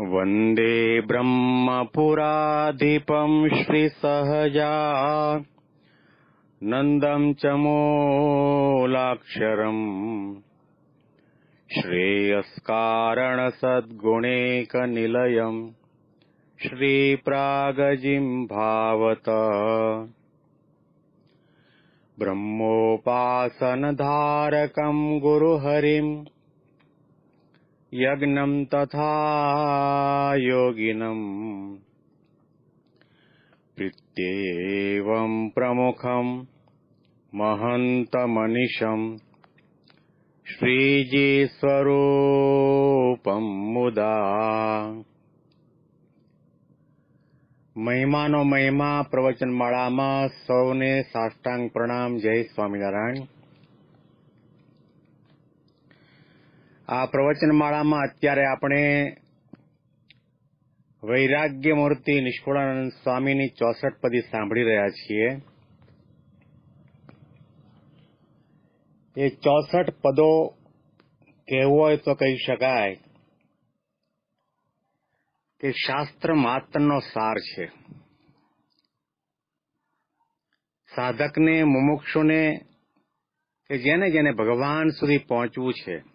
वन्दे ब्रह्मपुराधिपम् श्रीसहजा नन्दम् च मूलाक्षरम् श्रेयस्कारणसद्गुणेकनिलयम् श्रीप्रागजिम् भावत ब्रह्मोपासनधारकम् गुरुहरिम् यज्ञम् तथा योगिनम् प्रीत्येवम् प्रमुखम् महन्तमनिशम् શ્રીજી મુદા મહિમાનો મહિમા પ્રવચનમાળામાં સૌને સાષ્ટાંગ પ્રણામ જય સ્વામિનારાયણ આ પ્રવચનમાળામાં અત્યારે આપણે વૈરાગ્ય મૂર્તિ નિષ્ફળાનંદ સ્વામીની ચોસઠ પદી સાંભળી રહ્યા છીએ. એ ચોસઠ પદો કહેવું હોય તો કહી શકાય કે શાસ્ત્ર માત્રનો સાર છે. સાધકને, મુમુક્ષુને કે જેને જેને ભગવાન સુધી પહોંચવું છે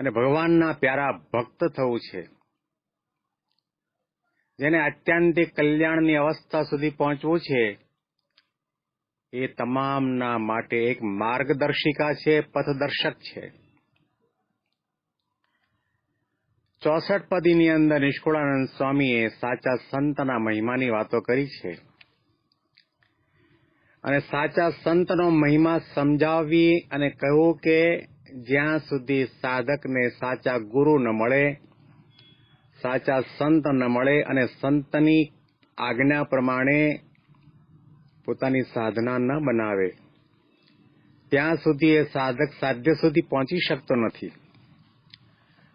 અને ભગવાનના પ્યારા ભક્ત થવું છે. જેને અત્યાંતિક કલ્યાણની અવસ્થા સુધી પહોંચવું છે, એ તમામના માટે એક માર્ગદર્શિકા છે, પથદર્શક છે. ચોસઠ પદીની અંદર નિષ્કુળાનંદ સ્વામીએ સાચા સંતના મહિમાની વાતો કરી છે. અને સાચા સંતનો મહિમા સમજાવવી અને કહ્યું કે જ્યાં સુધી સાધકને સાચા ગુરુ ન મળે, સાચા સંત ન મળે અને સંતની આજ્ઞા પ્રમાણે પોતાની સાધના ન બનાવે, ત્યાં સુધી એ સાધક સાધ્ય સુધી પહોંચી શકતો નથી.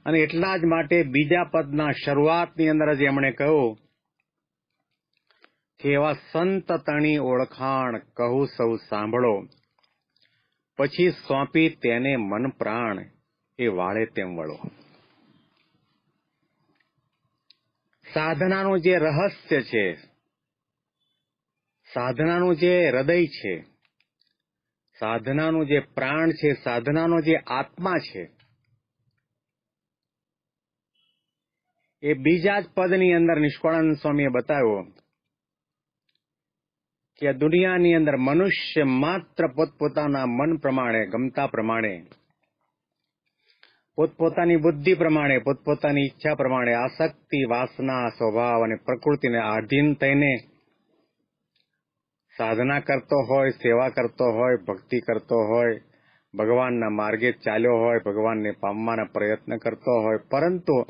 અને એટલા જ માટે બીજા પદના શરૂઆતની અંદર જ એમણે કહ્યું કે એવા સંત તણી ઓળખાણ કહું સૌ સાંભળો. પછી સોંપી તેને મન પ્રાણ એ વાળે તેમ વળો. સાધનાનું જે રહસ્ય છે, સાધનાનું જે હૃદય છે, સાધનાનું જે પ્રાણ છે, સાધનાનો જે આત્મા છે, એ બીજા જ પદની અંદર નિષ્કળાનંદ સ્વામીએ બતાવ્યો કે દુનિયાની અંદર મનુષ્ય માત્ર પોતપોતાના મન પ્રમાણે, ગમતા પ્રમાણે, પોતપોતાની બુદ્ધિ પ્રમાણે, પોતપોતાની ઈચ્છા પ્રમાણે, આસક્તિ, વાસના, સ્વભાવ અને પ્રકૃતિને આધીન થઈને સાધના કરતો હોય, સેવા કરતો હોય, ભક્તિ કરતો હોય, ભગવાનના માર્ગે ચાલ્યો હોય, ભગવાનને પામવાના પ્રયત્ન કરતો હોય, પરંતુ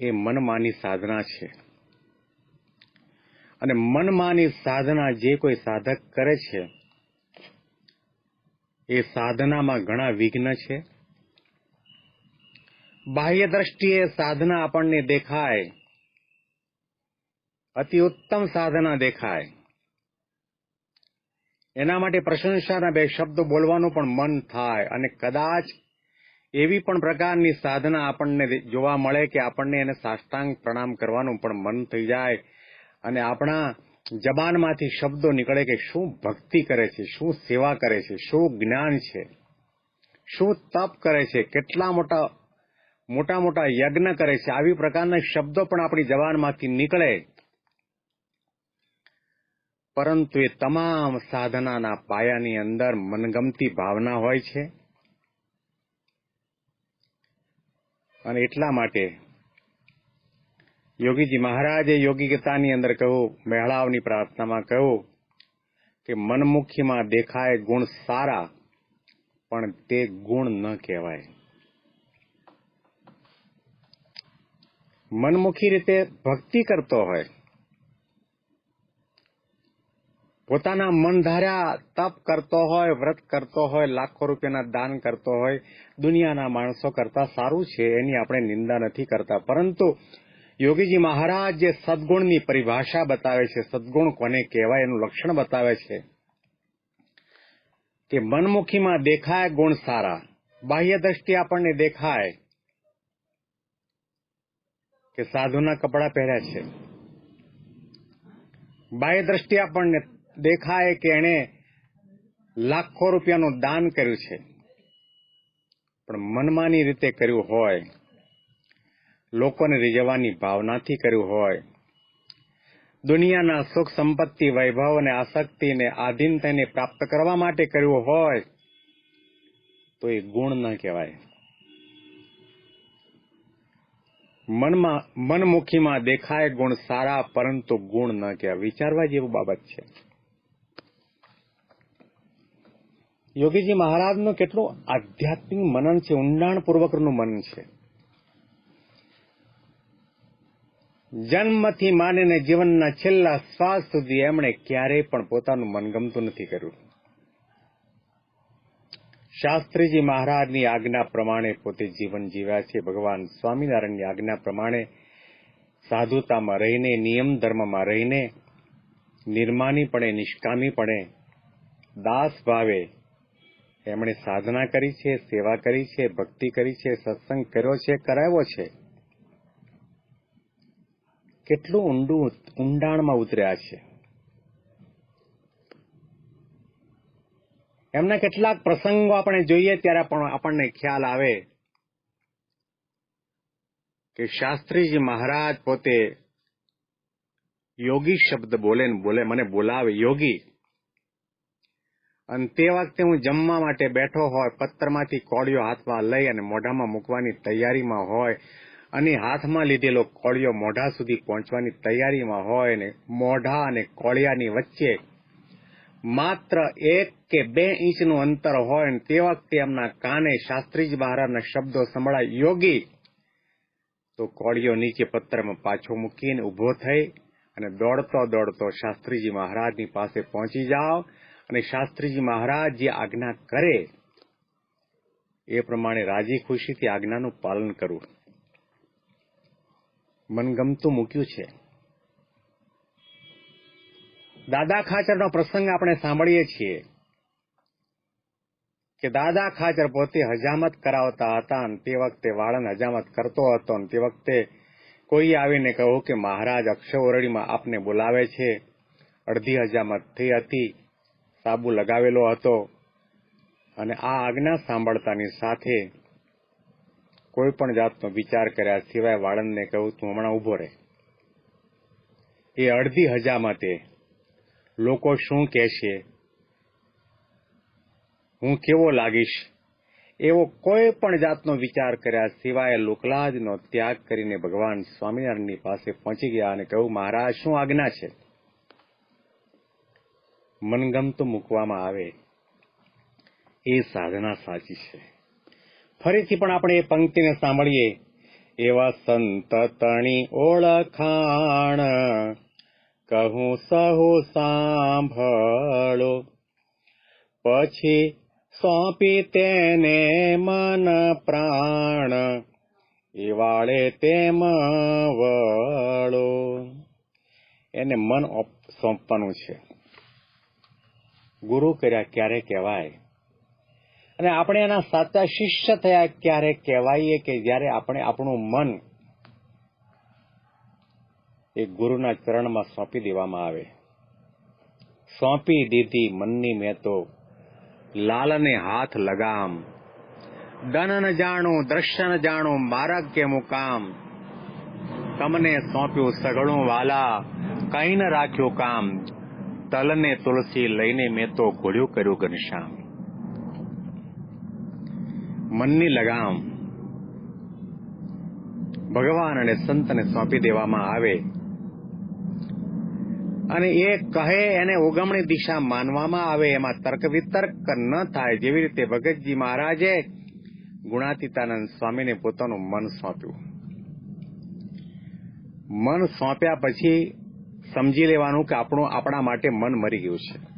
એ મનમાની સાધના છે. અને મનમાની સાધના જે કોઈ સાધક કરે છે, એ સાધનામાં ઘણા વિઘ્ન છે. બાહ્ય દ્રષ્ટિએ સાધના આપણને દેખાય, અતિ ઉત્તમ સાધના દેખાય. એના માટે પ્રશંસાના બે શબ્દો બોલવાનું પણ મન થાય અને કદાચ એવી પણ પ્રકારની સાધના આપણને જોવા મળે કે આપણને એને સાષ્ટાંગ પ્રણામ કરવાનું પણ મન થઈ જાય. અને આપણા જબાનમાંથી શબ્દો નીકળે કે શું ભક્તિ કરે છે, શું સેવા કરે છે, શું જ્ઞાન છે, શું તપ કરે છે, કેટલા મોટા મોટા મોટા યજ્ઞ કરે છે, આવી પ્રકારના શબ્દો પણ આપણી જબાનમાંથી નીકળે. પરંતુ એ તમામ સાધનાના પાયાની અંદર મનગમતી ભાવના હોય છે. અને એટલા માટે યોગીજી મહારાજે યોગી અંદર કહ્યું, મેળાવની પ્રાર્થનામાં કહ્યું કે મનમુખીમાં દેખાય ગુણ સારા, પણ તે ગુણ ન કહેવાય. મનમુખી રીતે ભક્તિ કરતો હોય, પોતાના મન ધાર્યા તપ કરતો હોય, વ્રત કરતો હોય, લાખો રૂપિયાના દાન કરતો હોય, દુનિયાના માણસો કરતા સારું છે, એની આપણે નિંદા નથી કરતા. પરંતુ યોગીજી મહારાજ જે સદગુણની પરિભાષા બતાવે છે, સદગુણ કોને કહેવાય એનું લક્ષણ બતાવે છે કે મનમુખીમાં દેખાય ગુણ સારા, બાહ્ય દ્રષ્ટિ આપણને દેખાય કે સાધુના કપડા પહેર્યા છે. બાહ્ય દ્રષ્ટિ આપણને દેખાય કે એણે લાખો રૂપિયાનું દાન કર્યું છે. પણ મનમાની રીતે કર્યું હોય લોકોને રીઝવવાની ભાવનાથી કર્યું હોય. દુનિયાના સુખ સંપત્તિ વૈભવ અને આસક્તિને આધીનતાને પ્રાપ્ત કરવા માટે કર્યું હોય, તો એ ગુણ ન કહેવાય. મનમાં, મનમુખીમાં દેખાય ગુણ સારા, પરંતુ ગુણ ન કહેવાય. વિચારવા જેવું બાબત છે. યોગીજી મહારાજનું કેટલું આધ્યાત્મિક મનન છે, ઊંડાણપૂર્વકનું મનન છે. જન્મથી માનીને જીવનના છેલ્લા શ્વાસ સુધી એમણે ક્યારેય પણ પોતાનું મનગમતું નથી કર્યું. શાસ્ત્રીજી મહારાજની આજ્ઞા પ્રમાણે પોતે જીવન જીવ્યા છે. ભગવાન સ્વામિનારાયણની આજ્ઞા પ્રમાણે સાધુતામાં રહીને, નિયમ ધર્મમાં રહીને, નિર્માનીપણે, નિષ્કામીપણે દાસ ભાવે એમણે સાધના કરી છે, સેવા કરી છે, ભક્તિ કરી છે, સત્સંગ કર્યો છે, કરાવ્યો છે. કેટલું ઊંડું ઊંડાણમાં ઉતર્યા છે? એમના કેટલાક પ્રસંગો આપણે જોઈએ ત્યારે પણ આપણને ખ્યાલ આવે કે શાસ્ત્રીજી મહારાજ પોતે યોગી શબ્દ બોલે બોલે, મને બોલાવે યોગી. અને તે વખતે હું જમવા માટે બેઠો હોય, પત્રમાંથી કોળિયો હાથમાં લઈ અને મોઢામાં મૂકવાની તૈયારીમાં હોય અને હાથમાં લીધેલો કોળિયો મોઢા સુધી પહોંચવાની તૈયારીમાં હોય ને મોઢા અને કોળિયાની વચ્ચે માત્ર એક કે બે ઇંચનું અંતર હોય ને તે વખતે એમના કાને શાસ્ત્રીજી મહારાજના શબ્દો સંભળાય. યોગી, તો કોળિયો નીચે પત્રમાં પાછો મૂકીને ઊભો થઈ અને દોડતો દોડતો શાસ્ત્રીજી મહારાજની પાસે પહોંચી જાઓ અને શાસ્ત્રીજી મહારાજ જે આજ્ઞા કરે એ પ્રમાણે રાજી ખુશીથી આજ્ઞાનું પાલન કરવું. મનગમતું મૂક્યું છે. દાદા ખાચરનો પ્રસંગ આપણે સાંભળીએ છીએ કે દાદા ખાચર પોતે હજામત કરાવતા હતા અને તે વખતે વાળન હજામત કરતો હતો અને તે વખતે કોઈ આવીને કહ્યું કે મહારાજ અક્ષરવરણીમાં આપને બોલાવે છે. અડધી હજામત થઈ હતી, સાબુ લગાવેલો હતો અને આ આજ્ઞા સાંભળતાની સાથે કોઈ પણ જાતનો વિચાર કર્યા સિવાય વાળંદને કહ્યું તું હમણાં ઊભો રહે. એ અડધી હજામતે લોકો શું કહેશે હું કેવો લાગીશ? એવો કોઈ પણ જાતનો વિચાર કર્યા સિવાય લોકલાજનો ત્યાગ કરીને ભગવાન સ્વામિનારાયણની પાસે પહોંચી ગયા અને કહ્યું, મહારાજ, શું આજ્ઞા છે? મનગમતું મૂકવામાં આવે. એ સાધના સાચી છે. ફરીથી પણ આપણે એ પંક્તિને સાંભળીએ. એવા સંત તણી ઓળખાણ. કહું સહુ સાંભળો. પછી સોંપી તેને મન પ્રાણ. એવાળે તેમ વળો. એને મન સોંપવાનું છે. ગુરુ કર્યા ક્યારે કહેવાય? અને આપણે એના સાચા શિષ્ય થયા ક્યારે કહેવાઈએ કે જ્યારે આપણે આપણું મન એ ગુરુના ચરણમાં સોંપી દેવામાં આવે. સોંપી દીધી મનની મેં તો લાલને હાથ લગામ. દન ન જાણું, દ્રશ્ય ન જાણું, મારા કે મુકામ તમને સોંપ્યું સઘળું વાલા, કઈ ન રાખ્યું કામ? તલને તુલસી લઈને મેં તો ઘોડ્યું કર્યું ઘનશ્યામ મનની લગામ ભગવાન અને સંતને સોંપી દેવામાં આવે અને એ કહે એને ઉગમણી દિશા માનવામાં આવે એમાં તર્ક વિતર્ક ન થાય જેવી રીતે ભગતજી મહારાજે ગુણાતીતાનંદ સ્વામીને પોતાનું મન સોંપ્યું મન સોંપ્યા પછી સમજી લેવાનું કે આપણું આપણા માટે મન મરી ગયું છે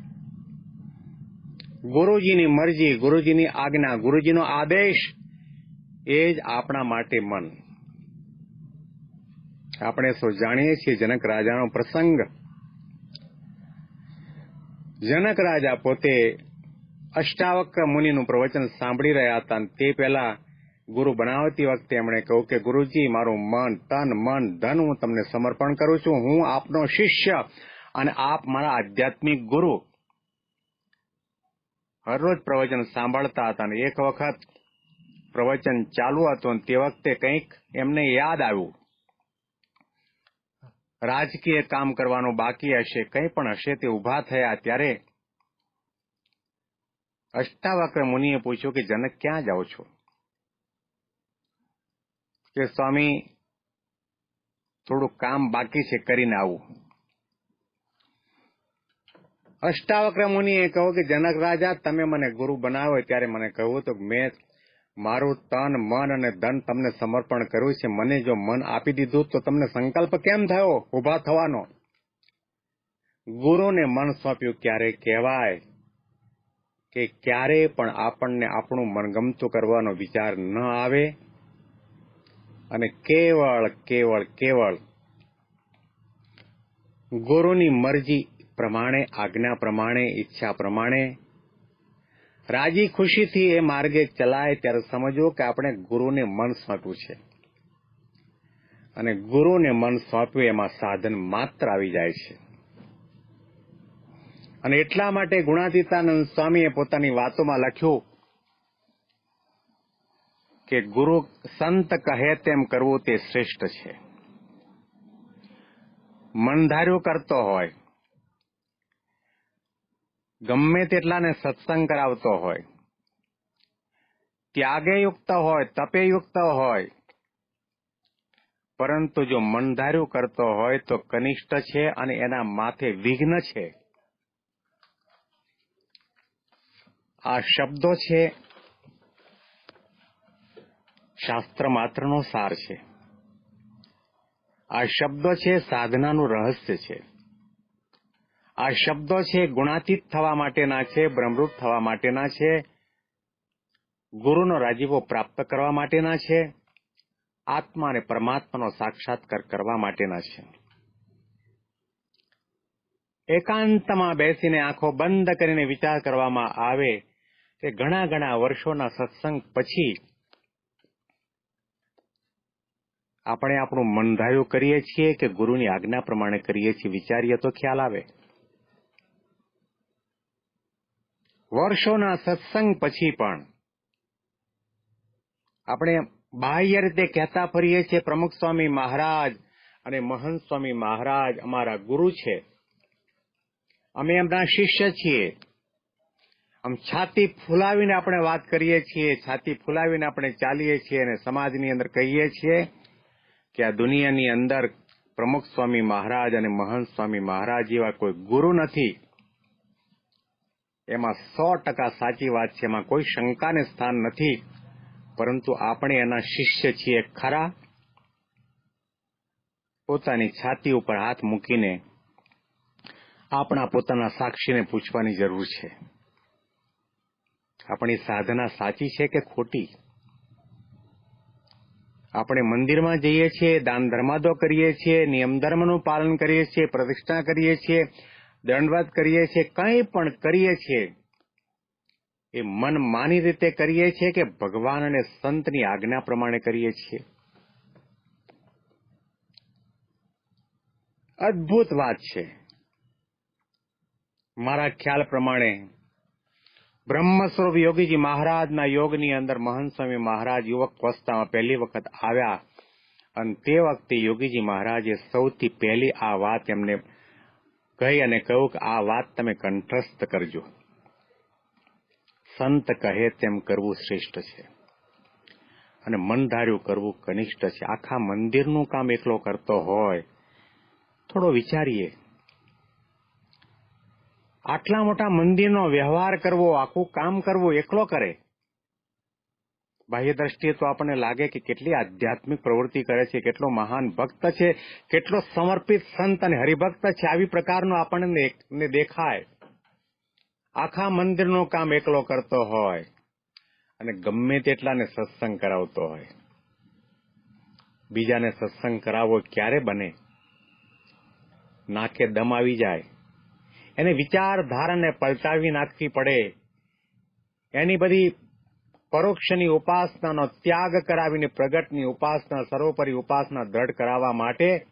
ગુરુજીની મરજી, ગુરુજીની આજ્ઞા, ગુરુજીનો આદેશ એ જ આપણા માટે મન. આપણે સૌ જાણીએ છીએ જનક રાજાનો પ્રસંગ. જનક રાજા પોતે અષ્ટાવક્ર મુનિનું પ્રવચન સાંભળી રહ્યા હતા તે પહેલા ગુરુ બનાવતી વખતે એમણે કહ્યું કે, ગુરુજી, મારું મન, તન, મન, ધન હું તમને સમર્પણ કરું છું. હું આપનો શિષ્ય અને આપ મારા આધ્યાત્મિક ગુરુ. હરરોજ પ્રવચન સાંભળતા હતા અને એક વખત પ્રવચન ચાલુ હતું તે વખતે કંઈક એમને યાદ આવ્યું. રાજકીય કામ કરવાનું બાકી હશે, કંઈ પણ હશે તે ઊભા થયા ત્યારે અષ્ટાવક્ર મુનિએ પૂછ્યું કે, જનક, ક્યાં જાઓ છો? કે, સ્વામી, થોડું કામ બાકી છે, કરીને આવું. અષ્ટાવક્ર મુનિએ કહ્યું કે, જનક રાજા, તમે મને ગુરુ બનાવો. ત્યારે મને કહ્યું તો મેં મારું તન, મન અને ધન તમને સમર્પણ કર્યું છે. મને જો મન આપી દીધું તો તમને સંકલ્પ કેમ થયો? ઊભા થવાનો. ગુરુને મન સોંપ્યું, ક્યારે કહેવાય કે ક્યારે પણ આપણને આપણું મનગમતું કરવાનો વિચાર ન આવે અને કેવળ કેવળ કેવળ ગુરુની મરજી પ્રમાણે, આજ્ઞા પ્રમાણે, ઈચ્છા પ્રમાણે. રાજી ખુશીથી એ માર્ગે ચલાય ત્યારે સમજો કે આપણે ગુરુને મન સોંપ્યું છે. અને ગુરુને મન સોંપ્યું એમાં સાધન માત્ર આવી જાય છે. અને એટલા માટે ગુણાતીતાનંદ સ્વામીએ પોતાની વાતોમાં લખ્યું કે ગુરુ સંત કહે તેમ કરવું તે શ્રેષ્ઠ છે. મનધાર્યું કરતો હોય ગમે તેટલાને સત્સંગ કરાવતો હોય ત્યાગે યુક્ત હોય તપે યુક્ત હોય, પરંતુ જો મનધાર્યું કરતો હોય તો કનિષ્ઠ છે અને એના માથે વિઘ્ન છે. આ શબ્દો છે શાસ્ત્ર માત્રનો સાર છે. આ શબ્દો છે સાધનાનું રહસ્ય છે. આ શબ્દો છે ગુણાતીત થવા માટેના છે, બ્રહ્મરૂપ થવા માટેના છે, ગુરુનો રાજીવો પ્રાપ્ત કરવા માટેના છે, આત્મા અને પરમાત્માનો સાક્ષાત્કાર કરવા માટેના છે. એકાંતમાં બેસીને આંખો બંધ કરીને વિચાર કરવામાં આવે કે ઘણા ઘણા વર્ષોના સત્સંગ પછી આપણે આપણું મનધાયું કરીએ છીએ કે ગુરુની આજ્ઞા પ્રમાણે કરીએ છીએ. વિચારીએ તો ખ્યાલ આવે. વર્ષોના સત્સંગ પછી પણ આપણે બાહ્ય રીતે કહેતા ફરીએ છીએ, પ્રમુખ સ્વામી મહારાજ અને મહંત સ્વામી મહારાજ અમારા ગુરુ છે. અમે એમના શિષ્ય છીએ. આમ છાતી ફૂલાવીને આપણે વાત કરીએ છીએ, છાતી ફૂલાવીને આપણે ચાલીએ છીએ અને સમાજની અંદર કહીએ છીએ કે આ દુનિયાની અંદર પ્રમુખ સ્વામી મહારાજ અને મહંત સ્વામી મહારાજ જેવા કોઈ ગુરુ નથી. એમાં સો ટકા સાચી વાત છે. એમાં કોઈ શંકાને સ્થાન નથી. પરંતુ આપણે એના શિષ્ય છીએ ખરા. પોતાની છાતી ઉપર હાથ મૂકીને આપણા પોતાના સાક્ષીને પૂછવાની જરૂર છે. આપણી સાધના સાચી છે કે ખોટી? આપણે મંદિરમાં જઈએ છીએ, દાન ધર્માદો કરીએ છીએ, નિયમ ધર્મનું પાલન કરીએ છીએ, પ્રતિષ્ઠા કરીએ છીએ દંડવત કરીએ છીએ, કંઈ પણ કરીએ છીએ, એ મન માની રીતે કરીએ છીએ કે ભગવાન અને સંતની આજ્ઞા પ્રમાણે કરીએ છીએ. અદ્ભુત વાત છે. મારા ખ્યાલ પ્રમાણે બ્રહ્મસ્વરૂપ યોગીજી મહારાજના યોગની અંદર મહંત સ્વામી મહારાજ યુવક અવસ્થામાં પહેલી વખત આવ્યા અને તે વખતે યોગીજી મહારાજે સૌથી પહેલી આ વાત એમને કહી અને કહ્યું કે આ વાત તમે કંઠસ્થ કરજો. સંત કહે તેમ કરવું શ્રેષ્ઠ છે. અને મન ધાર્યું કરવું કનિષ્ઠ છે. આખા મંદિરનું કામ એકલો કરતો હોય, થોડો વિચારીએ. આટલા મોટા મંદિરનો વ્યવહાર કરવો, આખું કામ કરવું એકલો કરે. બાહ્ય દ્રષ્ટિએ તો આપણને લાગે કે કેટલી આધ્યાત્મિક પ્રવૃત્તિ કરે છે, કેટલો મહાન ભક્ત છે, કેટલો સમર્પિત સંત અને હરિભક્ત છે, આવી પ્રકારનો આપણને દેખાય. આખા મંદિરનું કામ એકલો કરતો હોય અને ગમે તેટલાને સત્સંગ કરાવતો હોય. બીજાને સત્સંગ કરાવવો ક્યારે બને? નાકે દમ આવી જાય. એને વિચારધારાને પલટાવી નાખવી પડે. એની બધી પરોક્ષની ઉપાસનાનો ત્યાગ કરાવીને પ્રગટની ઉપાસના, સર્વોપરી ઉપાસના દ્રઢ કરાવવા માટે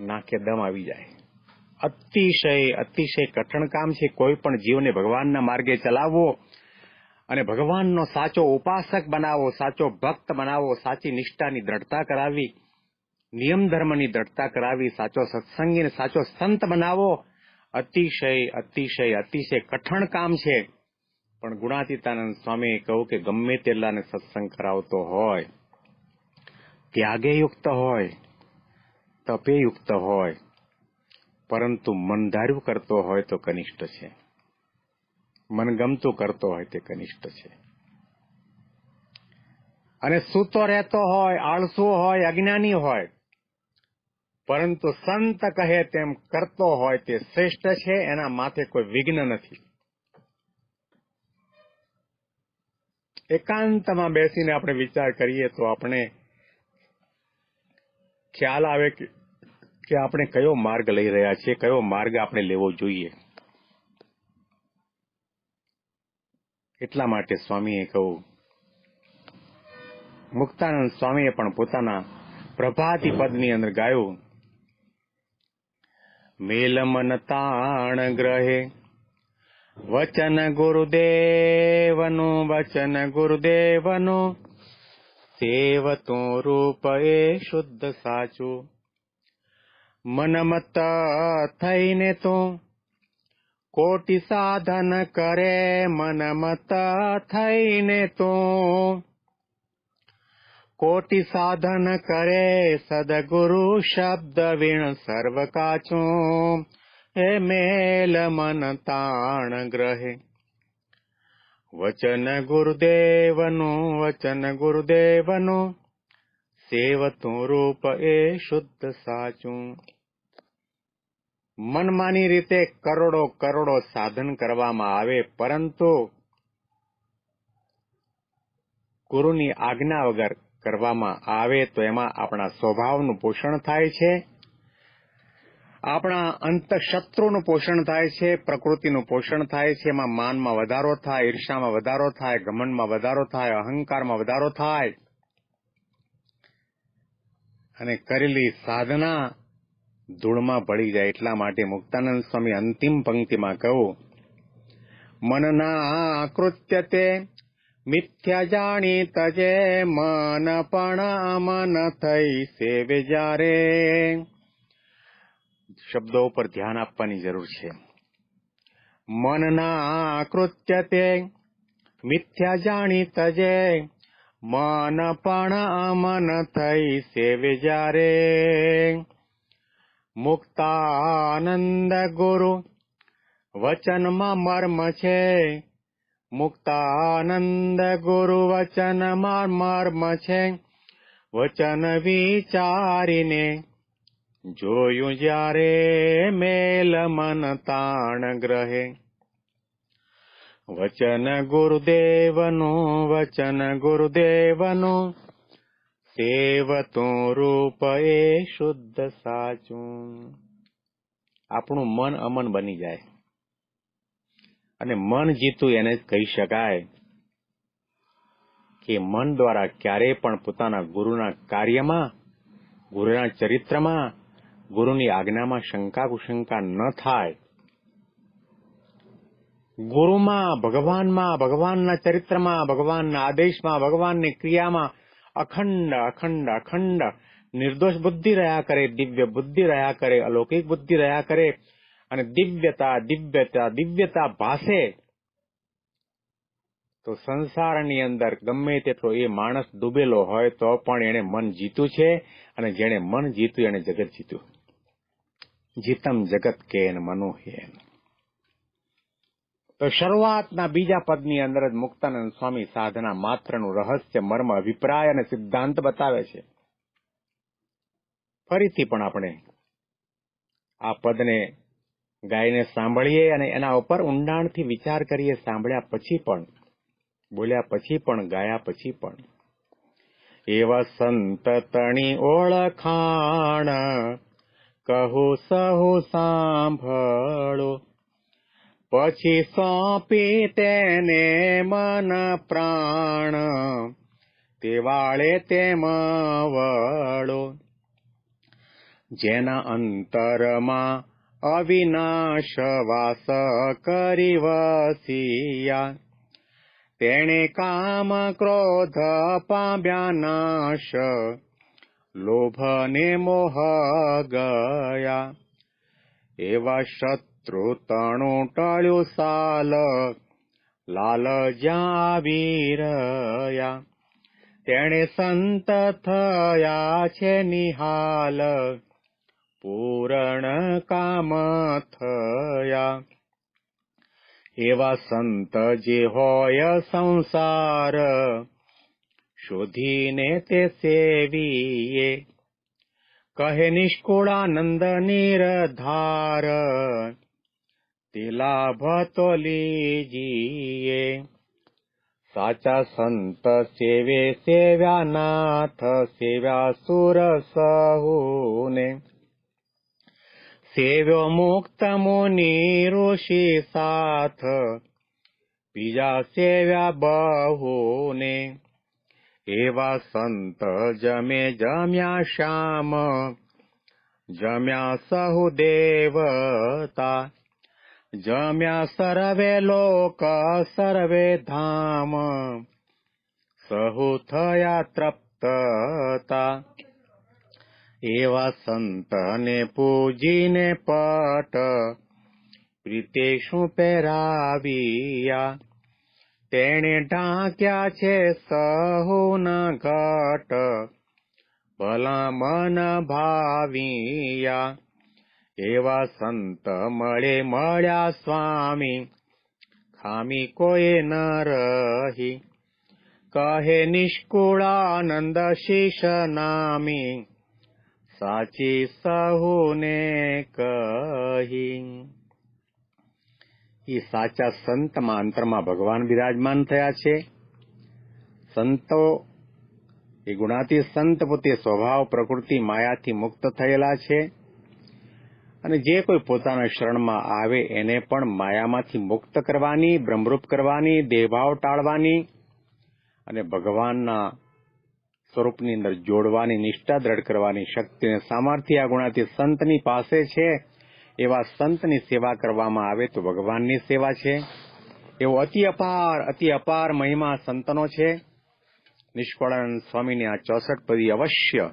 નાકે દમ આવી જાય. અતિશય અતિશય કઠણ કામ છે. કોઈ પણ જીવને ભગવાનના માર્ગે ચલાવવો અને ભગવાનનો સાચો ઉપાસક બનાવો સાચો ભક્ત બનાવો સાચી નિષ્ઠાની દ્રઢતા કરાવી નિયમ ધર્મની દ્રઢતા કરાવી સાચો સત્સંગીને સાચો સંત બનાવો અતિશય અતિશય અતિશય કઠણ કામ છે. પણ ગુણાતીતાનંદ સ્વામીએ કહ્યું કે ગમે તેટલાને સત્સંગ કરાવતો હોય, ત્યાગે યુક્ત હોય, તપે યુક્ત હોય, પરંતુ મનધાર્યું કરતો હોય તો કનિષ્ઠ છે. મનગમતું કરતો હોય તે કનિષ્ઠ છે. અને સૂતો રહેતો હોય, આળસુ હોય, અજ્ઞાની હોય, પરંતુ સંત કહે તેમ કરતો હોય તે શ્રેષ્ઠ છે, એના માથે કોઈ વિઘ્ન નથી. એકાંતમાં બેસીને આપણે વિચાર કરીએ તો આપણે ખ્યાલ આવે કે આપણે કયો માર્ગ લઈ રહ્યા છીએ, કયો માર્ગ આપણે લેવો જોઈએ. એટલા માટે સ્વામીએ કહ્યું, મુક્તાનંદ સ્વામીએ પણ પોતાના પ્રભાતી પદની અંદર ગાયું મેલ મન તાણ ગ્રહે वचन गुरुदेवनु वचन गुरुदेवनु। सेवतो रूप ए गुरुदेवाचन गुरुदेवाचु मनमत कोटि साधन करे मनमत थ ने कोटि साधन करे सदगुरु शब्द विण वीण काचो મેલ મન તાણ ગ્રહે. વચન ગુરુદેવનું વચન ગુરુદેવનું, સેવતું રૂપ એ શુદ્ધ સાચું. મનમાની રીતે કરોડો કરોડો સાધન કરવામાં આવે, પરંતુ ગુરુની આજ્ઞા વગર કરવામાં આવે તો એમાં આપણા સ્વભાવનું પોષણ થાય છે. આપણા અંત શત્રુનું પોષણ થાય છે, પ્રકૃતિનું પોષણ થાય છે, એમાં માનમાં વધારો થાય ઈર્ષામાં વધારો થાય, ઘમંડમાં વધારો થાય, અહંકારમાં વધારો થાય. અને કરેલી સાધના ધૂળમાં પડી જાય એટલા માટે મુક્તાનંદ સ્વામી અંતિમ પંક્તિમાં કહું મનના આકૃત્ય તે મિથ્યા જાણી તજે મન પણ મન થઈ સેવે જ્યારે શબ્દો ઉપર ધ્યાન આપવાની જરૂર છે. મનના આકૃત્ય તે મિથ્યા જાણી તજે મન પણ અમન થઈ સેવે જારે મુક્તાનંદ ગુરુ, વચનમાં મર્મ છે. મુક્તાનંદ ગુરુ, વચનમાં મર્મ છે. વચન વિચારીને જોયું જ્યારે મેલ મન તાણ ગ્રહે, વચન ગુરુદેવનું વચન ગુરુદેવનું, સેવતું રૂપ એ શુદ્ધ સાચું. આપણું મન અમન બની જાય. અને મન જીતું એને કહી શકાય કે મન દ્વારા ક્યારેય પણ પોતાના ગુરુના કાર્યમાં, ગુરુના ચરિત્રમાં ગુરુની આજ્ઞામાં શંકા કુશંકા ન થાય. ગુરુમાં, ભગવાનમાં, ભગવાનના ચરિત્રમાં, ભગવાનના આદેશમાં, ભગવાનની ક્રિયામાં અખંડ અખંડ અખંડ નિર્દોષ બુદ્ધિ રહ્યા કરે, દિવ્ય બુદ્ધિ રહ્યા કરે, અલૌકિક બુદ્ધિ રહ્યા કરે અને દિવ્યતા દિવ્યતા દિવ્યતા ભાસે. તો સંસારની અંદર ગમે તેટલો એ માણસ ડૂબેલો હોય તો પણ એને મન જીતું છે અને જેણે મન જીત્યું એને જગત જીત્યું. જીતમ જગત કેન મનો હેન તો શરૂઆતના બીજા પદની અંદર જ મુક્તાનંદ સ્વામી સાધના માત્રનું રહસ્ય, મર્મ, અભિપ્રાય અને સિદ્ધાંત બતાવે છે. ફરીથી પણ આપણે આ પદને ગાયને સાંભળીએ અને એના ઉપર ઊંડાણથી વિચાર કરીએ, સાંભળ્યા પછી પણ, બોલ્યા પછી પણ, ગાયા પછી પણ. એવા સંત તણી ઓળખાણ કહું સહુ સાંભળો. પછી સોંપી તેને મન પ્રાણ. તે વાળે તેમ વળો. જેના અંતરમાં અવિનાશ વાસ કરી વસિયા. તેણે કામ ક્રોધ પામ્યા નાશ. લોભ ને મોહ ગયા એવા શત્રુ તણું ટળ્યું સાલ લાલ જ્યાં આવી રહ્યા તેણે સંત થયા છે નિહાલ પૂરણ કામ થયા એવા સંત જે હોય સંસાર शोधीने ते सेवि कहे निष्कुळानन्द निरधारा भोलि जिये साचा संत सेवे सेव्या नाथ सेव्या सुर स हने सेव्यो मुक्त साथ रोषि सेव्या बहुने। એવા સંત જમે જમ્યા શ્યામ જમ્યા સહુ દેવતા જમ્યા સર્વે લોક સર્વે ધામ સહુ થયા તૃપ્તતા એવા સંતને પૂજીને પટ પ્રીતે શું પહેરાવ્યા તેણે ઢાંક્યા છે સહુના ઘટ. ભલા મન ભાવિયા, એવા સંત મળે મળ્યા સ્વામી. ખામી કોઈ ન રહી. કહે નિષ્કુળાનંદ શીશ નામી. સાચી સહુને કહી. એ સાચા સંતમાં અંતરમાં ભગવાન બિરાજમાન થયા છે. સંતો, એ ગુણાતી સંત પોતે સ્વભાવ, પ્રકૃતિ માયાથી મુક્ત થયેલા છે અને જે કોઈ પોતાના શરણમાં આવે એને પણ માયામાંથી મુક્ત કરવાની, બ્રહ્મરૂપ કરવાની, દેહભાવ ટાળવાની અને ભગવાનના સ્વરૂપની અંદર જોડવાની, નિષ્ઠા દ્રઢ કરવાની શક્તિ અને સામર્થ્ય આ ગુણાતી સંતની પાસે છે. એવા સંતની સેવા કરવામાં આવે તો ભગવાનની સેવા છે. એવો અતિ અપાર અતિ અપાર મહિમા સંતનો છે. નિષ્કળાનંદ સ્વામીની આ ચોસઠ પદી અવશ્ય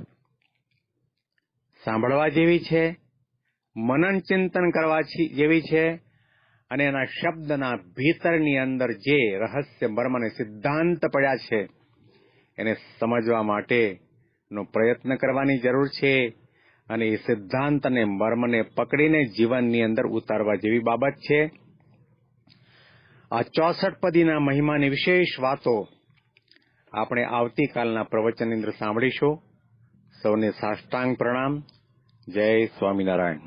સાંભળવા જેવી છે, મનન ચિંતન કરવા જેવી છે અને એના શબ્દના ભીતરની અંદર જે રહસ્ય મર્મ અને સિદ્ધાંત પડ્યા છે, એને સમજવા માટેનો પ્રયત્ન કરવાની જરૂર છે. અને એ સિદ્ધાંત અને મર્મને પકડીને જીવનની અંદર ઉતારવા જેવી બાબત છે. આ ચોસઠ પદીના મહિમાની વિશેષ વાતો આપણે આવતીકાલના પ્રવચનની અંદર સાંભળીશું. સૌને સાષ્ટાંગ પ્રણામ. જય સ્વામિનારાયણ.